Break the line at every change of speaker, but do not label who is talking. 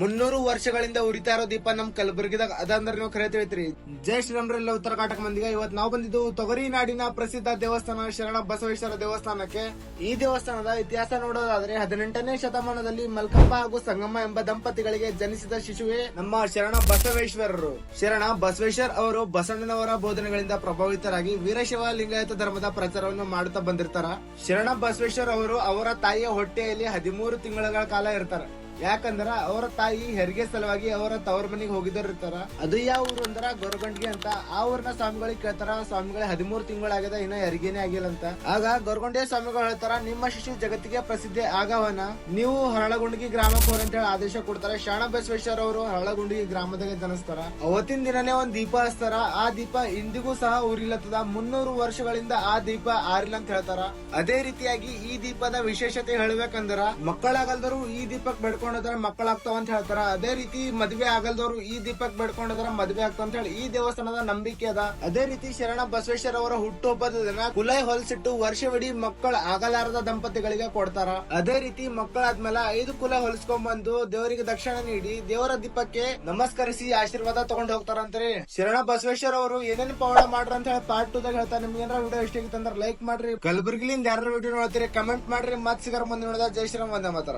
ಮುನ್ನೂರು ವರ್ಷಗಳಿಂದ ಉರಿತಾ ಇರೋ ದೀಪ ನಮ್ ಕಲಬುರಗಿದಾಗ. ಅದಂದ್ರೆ ನೀವು ಕರೆ ತಿಳಿತ್ರಿ. ಜೈ ಶ್ರೀರಾಮ್ರೆಲ್ಲ ಉತ್ತರ ಕರ್ನಾಟಕ ಮಂದಿಗೆ. ಇವತ್ತು ನಾವು ಬಂದಿದ್ದು ತೊಗರಿ ನಾಡಿನ ಪ್ರಸಿದ್ಧ ದೇವಸ್ಥಾನ ಶರಣ ಬಸವೇಶ್ವರ ದೇವಸ್ಥಾನಕ್ಕೆ. ಈ ದೇವಸ್ಥಾನದ ಇತಿಹಾಸ ನೋಡೋದಾದ್ರೆ ಹದಿನೆಂಟನೇ ಶತಮಾನದಲ್ಲಿ ಮಲ್ಕಪ್ಪ ಹಾಗೂ ಸಂಗಮ್ಮ ಎಂಬ ದಂಪತಿಗಳಿಗೆ ಜನಿಸಿದ ಶಿಶುವೇ ನಮ್ಮ ಶರಣ ಬಸವೇಶ್ವರರು. ಶರಣ ಬಸವೇಶ್ವರ್ ಅವರು ಬಸಣ್ಣನವರ ಬೋಧನೆಗಳಿಂದ ಪ್ರಭಾವಿತರಾಗಿ ವೀರಶೈವ ಲಿಂಗಾಯತ ಧರ್ಮದ ಪ್ರಚಾರವನ್ನು ಮಾಡುತ್ತಾ ಬಂದಿರ್ತಾರ. ಶರಣ ಬಸವೇಶ್ವರ್ ಅವರು ಅವರ ತಾಯಿಯ ಹೊಟ್ಟೆಯಲ್ಲಿ ಹದಿಮೂರು ತಿಂಗಳ ಕಾಲ ಇರ್ತಾರ. ಯಾಕಂದ್ರ ಅವರ ತಾಯಿ ಹೆರಿಗೆ ಸಲುವಾಗಿ ಅವರ ತವರ ಮನೆಗೆ ಇರ್ತಾರ. ಅದು ಯಾವ ಊರು ಅಂದ್ರ ಗೊರಗೊಂಡ್ಗಿ ಅಂತ. ಆ ಊರ್ನ ಸ್ವಾಮಿಗಳಿಗೆ ಕೇಳ್ತಾರ, ಸ್ವಾಮಿಗಳ ಹದಿಮೂರು ತಿಂಗಳಾಗದ ಇನ್ನ ಹೆರಿಗೆನೆ ಆಗಿಲ್ಲ ಅಂತ. ಆಗ ಗೊರಗೊಂಡೆ ಸ್ವಾಮಿಗಳು ಹೇಳ್ತಾರ, ನಿಮ್ಮ ಶಿಶು ಜಗತ್ತಿಗೆ ಪ್ರಸಿದ್ಧಿ ಆಗವನ. ನೀವು ಹರಳಗುಂಡಿ ಗ್ರಾಮ ಹೋರಿ ಅಂತ ಹೇಳಿ ಆದೇಶ ಕೊಡ್ತಾರೆ. ಶಾಣ ಬಸವೇಶ್ವರ ಅವರು ಹರಳಗುಂಡಿ ಗ್ರಾಮದಾಗ ಜನಿಸ್ತಾರ. ಅವತ್ತಿನ ದಿನನೇ ಒಂದ್ ದೀಪ ಹಚ್ತಾರ. ಆ ದೀಪ ಇಂದಿಗೂ ಸಹ ಊರಿಲ್ಲತ್ತದ ಮುನ್ನೂರು ವರ್ಷಗಳಿಂದ ಆ ದೀಪ ಆರಿಲ್ಲ ಅಂತ ಹೇಳ್ತಾರ. ಅದೇ ರೀತಿಯಾಗಿ ಈ ದೀಪದ ವಿಶೇಷತೆ ಹೇಳ್ಬೇಕಂದ್ರ, ಮಕ್ಕಳಾಗಲ್ದರು ಈ ದೀಪಕ್ ಬೆಡ್ಕೊಂಡದ್ರ ಮಕ್ಕಳಾಗ್ತಾವ ಅಂತ ಹೇಳ್ತಾರ. ಅದೇ ರೀತಿ ಮದ್ವೆ ಆಗಲ್ದವರು ಈ ದೀಪಕ್ ಬೆಡ್ಕೊಂಡದ್ರ, ಮದ್ವೆ ಆಗ್ತಾವ ಅಂತ ಹೇಳಿ ಈ ದೇವಸ್ಥಾನದ ನಂಬಿಕೆ ಅದ. ಅದೇ ರೀತಿ ಶರಣ ಬಸವೇಶ್ವರ ಅವರ ಹುಟ್ಟುಹಬ್ಬದ ದಿನ ಕುಲೈ ಹೊಲಸಿಟ್ಟು ವರ್ಷವಿಡೀ ಮಕ್ಕಳ ಆಗಲಾರದ ದಂಪತಿಗಳಿಗೆ ಕೊಡ್ತಾರ. ಅದೇ ರೀತಿ ಮಕ್ಕಳಾದ್ಮೇಲೆ ಐದು ಕುಲ ಹೊಲಿಸ್ಕೊಂಡ್ಬಂದು ದೇವರಿಗೆ ದಕ್ಷಿಣ ನೀಡಿ ದೇವರ ದೀಪಕ್ಕೆ ನಮಸ್ಕರಿಸಿ ಆಶೀರ್ವಾದ ತಗೊಂಡ್ ಹೋಗ್ತಾರಂತ್ರಿ ಶರಣ ಬಸವೇಶ್ವರ ಅವರು ಏನೇನು ಪವಾಡ ಮಾಡ್ರ ಅಂತ ಹೇಳಿ ಪಾರ್ಟ್ ಟೂ ದಾಗ ಹೇಳ್ತಾರೆ. ನಿಮ್ಗೆ ಏನಾರ ವಿಡಿಯೋ ಇಷ್ಟ ಆಗಿತ್ತಂದ್ರೆ ಲೈಕ್ ಮಾಡ್ರಿ. ಕಲಬುರ್ಗಿಲಿಂದ ಯಾರು ವಿಡಿಯೋ ನೋಡ್ತೀರಿ ಕಮೆಂಟ್ ಮಾಡ್ರಿ. ಮತ್ ಸಿಗರ್ ಮುಂದೆ ನೋಡಿದ. ಜೈ ಶ್ರೀರಾಮ್, ವಂದೇ ಮಾತಾರ.